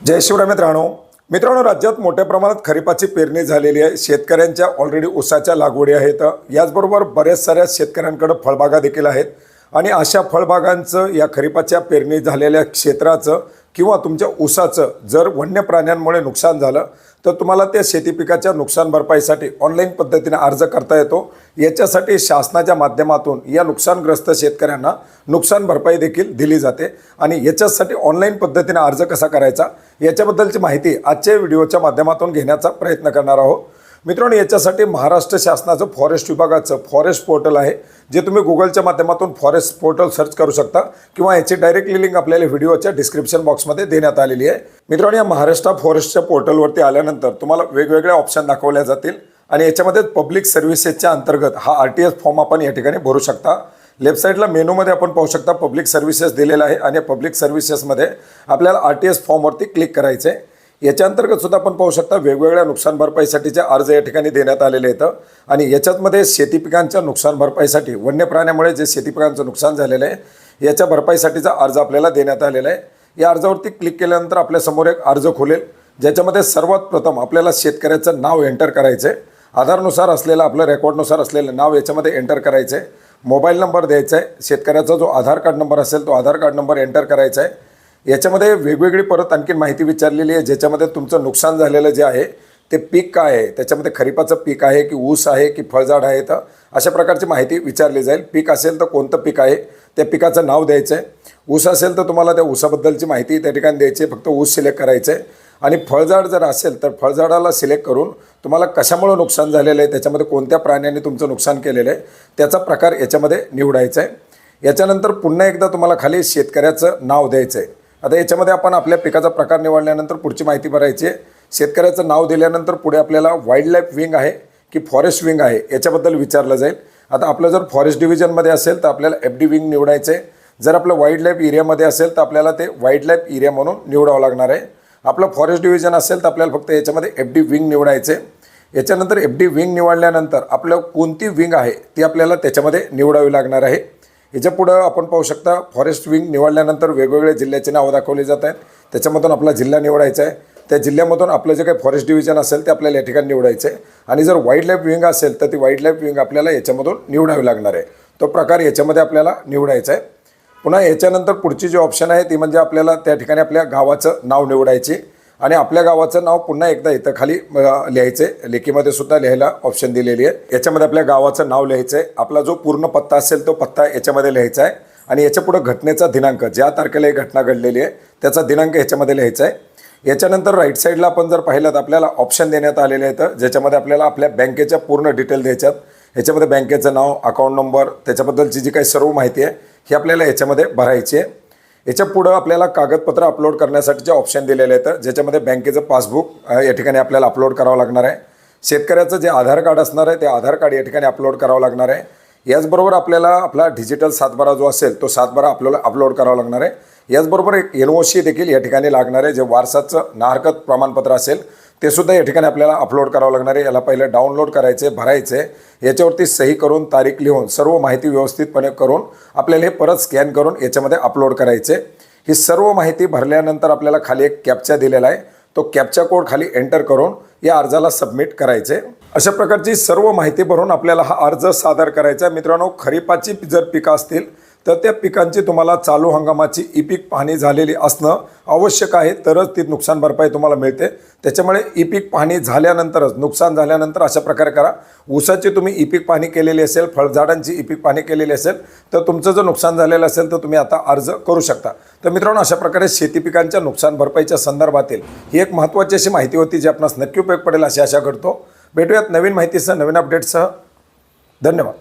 जय शिवराय मित्रांनो. मित्रांनो राज्यात मोठ्या प्रमाणात खरीपाची पेरणी झालेली आहे. शेतकऱ्यांच्या ऑलरेडी ऊसाच्या लागवडी आहेत. याचबरोबर बऱ्याच साऱ्या शेतकऱ्यांकडे फळबागा देखील आहेत. आणि अशा फळबागांचं या खरीपाच्या पेरणी झालेल्या क्षेत्राचं किंवा तुमच्या ऊसाचं जर वन्य प्राण्यांमुळे नुकसान झालं तर तुम्हाला त्या शेती पिकाच्या नुकसान भरपाईसाठी ऑनलाईन पद्धतीने अर्ज करता येतो. याच्यासाठी शासनाच्या माध्यमातून या नुकसानग्रस्त शेतकऱ्यांना नुकसान भरपाई देखील दिली जाते. आणि याच्यासाठी ऑनलाईन पद्धतीने अर्ज कसा करायचा याच्याबद्दलची माहिती आजच्या व्हिडिओच्या माध्यमातून घेण्याचा प्रयत्न करणार आहोत. मित्रांनो याच्यासाठी महाराष्ट्र शासनाचं फॉरेस्ट विभागाचं फॉरेस्ट पोर्टल आहे जे तुम्ही गुगलच्या माध्यमातून फॉरेस्ट पोर्टल सर्च करू शकता किंवा याची डायरेक्टली लिंक आपल्याला व्हिडिओच्या डिस्क्रिप्शन बॉक्समध्ये देण्यात आलेली आहे. मित्रांनो या महाराष्ट्र फॉरेस्टच्या पोर्टलवरती आल्यानंतर तुम्हाला वेगवेगळ्या ऑप्शन दाखवल्या जातील आणि याच्यामध्ये पब्लिक सर्व्हिसेसच्या अंतर्गत हा आर टी एस फॉर्म आपण या ठिकाणी भरू शकता. लेफ्ट साईडला मेनूमध्ये आपण पाहू शकता पब्लिक सर्व्हिसेस दिलेलं आहे आणि पब्लिक सर्व्हिसेसमध्ये आपल्याला आर टी एस फॉर्मवरती क्लिक करायचं आहे याच्या अंतर्गत सुद्धा आपण पाहू शकता वेगवेगळ्या नुकसान भरपाईसाठीचे अर्ज या ठिकाणी देण्यात आलेले आहेत. आणि याच्यातमध्ये शेती पिकांच्या नुकसान भरपाईसाठी वन्य प्राण्यामुळे जे शेती पिकांचं नुकसान झालेलं आहे याच्या भरपाईसाठीचा अर्ज आपल्याला देण्यात आलेला आहे. या अर्जावरती क्लिक केल्यानंतर आपल्यासमोर एक अर्ज खोलेल ज्याच्यामध्ये सर्वात प्रथम आपल्याला शेतकऱ्याचं नाव एंटर करायचं आहे आधारनुसार असलेलं आपलं रेकॉर्डनुसार असलेलं नाव याच्यामध्ये एंटर करायचं आहे मोबाईल नंबर द्यायचा आहे शेतकऱ्याचा जो आधार कार्ड नंबर असेल तो आधार कार्ड नंबर एंटर करायचा आहे याच्यामध्ये वेगवेगळी परत आणखीन माहिती विचारलेली आहे ज्याच्यामध्ये तुमचं नुकसान झालेलं जे आहे ते पीक काय आहे? त्याच्यामध्ये खरीपाचं पीक आहे की ऊस आहे की फळझाड आहे तर अशा प्रकारची माहिती विचारली जाईल. पीक असेल तर कोणतं पीक आहे? त्या पिकाचं नाव द्यायचं आहे ऊस असेल तर तुम्हाला त्या ऊसाबद्दलची माहिती त्या ठिकाणी द्यायची फक्त ऊस सिलेक्ट करायचं आहे आणि फळझाड जर असेल तर फळझाडाला सिलेक्ट करून तुम्हाला कशामुळं नुकसान झालेलं आहे त्याच्यामध्ये कोणत्या प्राण्याने तुमचं नुकसान केलेलं आहे त्याचा प्रकार याच्यामध्ये निवडायचा आहे याच्यानंतर पुन्हा एकदा तुम्हाला खाली शेतकऱ्याचं नाव द्यायचं आहे आता याच्यामध्ये आपण आपल्या पिकाचा प्रकार निवडल्यानंतर पुढची माहिती भरायची आहे. शेतकऱ्याचं नाव दिल्यानंतर पुढे आपल्याला वाईल्ड लाईफ विंग आहे की फॉरेस्ट विंग आहे याच्याबद्दल विचारलं जाईल. आता आपलं जर फॉरेस्ट डिव्हिजनमध्ये असेल तर आपल्याला एफ डी विंग निवडायचं आहे. जर आपलं वाईल्ड लाईफ एरियामध्ये असेल तर आपल्याला ते वाईल्ड लाईफ एरिया म्हणून निवडावं लागणार आहे. आपलं फॉरेस्ट डिव्हिजन असेल तर आपल्याला फक्त याच्यामध्ये एफ डी विंग निवडायचं आहे. याच्यानंतर एफ डी विंग निवडल्यानंतर आपलं कोणती विंग आहे ती आपल्याला त्याच्यामध्ये निवडावी लागणार आहे. याच्या पुढं आपण पाहू शकता फॉरेस्ट विंग निवडल्यानंतर वेगवेगळ्या जिल्ह्याचे नावं दाखवली जात आहेत. त्याच्यामधून आपला जिल्हा निवडायचा आहे. त्या जिल्ह्यामधून आपलं जे काही फॉरेस्ट डिव्हिजन असेल ते आपल्याला या ठिकाणी निवडायचं आहे. आणि जर वाईल्ड लाईफ विंग असेल तर ती वाईल्ड लाईफ विंग आपल्याला याच्यामधून निवडावी लागणार आहे. तो प्रकार याच्यामध्ये आपल्याला निवडायचा आहे. पुन्हा याच्यानंतर पुढची जी ऑप्शन आहे ती म्हणजे आपल्याला त्या ठिकाणी आपल्या गावाचं नाव निवडायची. आणि आपल्या गावाचं नाव पुन्हा एकदा इथं खाली लिहायचं आहे लेखीमध्ये सुद्धा लिहायला ऑप्शन दिलेली आहे. याच्यामध्ये आपल्या गावाचं नाव लिहायचं आहे आपला जो पूर्ण पत्ता असेल तो पत्ता याच्यामध्ये लिहायचा आहे आणि याच्या पुढं घटनेचा दिनांक ज्या तारखेला ही घटना घडलेली आहे त्याचा दिनांक याच्यामध्ये लिहायचा आहे याच्यानंतर राईट साईडला आपण जर पाहिलं तर आपल्याला ऑप्शन देण्यात आलेले आहेत. ज्याच्यामध्ये आपल्याला आपल्या बँकेच्या पूर्ण डिटेल द्यायच्यात. ह्याच्यामध्ये बँकेचं नाव अकाउंट नंबर त्याच्याबद्दलची जी काही सर्व माहिती आहे ही आपल्याला याच्यामध्ये भरायची आहे. याच्या पुढं आपल्याला कागदपत्र अपलोड करण्यासाठीचे ऑप्शन दिलेले आहेत ज्याच्यामध्ये बँकेचं पासबुक या ठिकाणी आपल्याला अपलोड करावं लागणार आहे. शेतकऱ्याचं जे आधार कार्ड असणार आहे ते आधार कार्ड या ठिकाणी अपलोड करावं लागणार आहे. याचबरोबर आपल्याला आपला डिजिटल सातबारा जो असेल तो सातबारा आपल्याला अपलोड करावा लागणार आहे. याचबरोबर एक एन ओ सी देखील या ठिकाणी लागणार आहे जे वारसाचं नाहरकत प्रमाणपत्र असेल ते सुद्धा या ठिकाणी आपल्याला अपलोड करावं लागणार आहे. याला पहिलं डाउनलोड करायचे भरायचे. याच्यावरती सही करून तारीख लिहून सर्व माहिती व्यवस्थितपणे करून आपल्याला हे परत स्कॅन करून याच्यामध्ये अपलोड करायचे. ही सर्व माहिती भरल्यानंतर आपल्याला खाली एक कॅप्चा दिलेला आहे. तो कॅप्चा कोड खाली एंटर करून या अर्जाला सबमिट करायचे. अशा प्रकारची सर्व माहिती भरून आपल्याला हा अर्ज सादर करायचा आहे. मित्रांनो खरीपाची जर पिकं असतील तर त्या पिकांची तुम्हाला चालू हंगामाची ई पीक पाहणी झालेली असणं आवश्यक आहे तरच ती नुकसान भरपाई तुम्हाला मिळते. त्याच्यामुळे ई पीक पाहणी झाल्यानंतरच नुकसान झाल्यानंतर अशा प्रकारे करा. ऊसाची तुम्ही ई पीक पाहणी केलेली असेल फळझाडांची ई पीक पाहणी केलेली असेल तर तुमचं जर नुकसान झालेलं असेल तर तुम्ही आता अर्ज करू शकता. तर मित्रांनो अशा प्रकारे शेती पिकांच्या नुकसान भरपाईच्या संदर्भातील ही एक महत्त्वाची अशी माहिती होती जी आपणास नक्की उपयोग पडेल अशी आशा करतो. भेटूयात नवीन माहितीसह नवीन अपडेटसह धन्यवाद.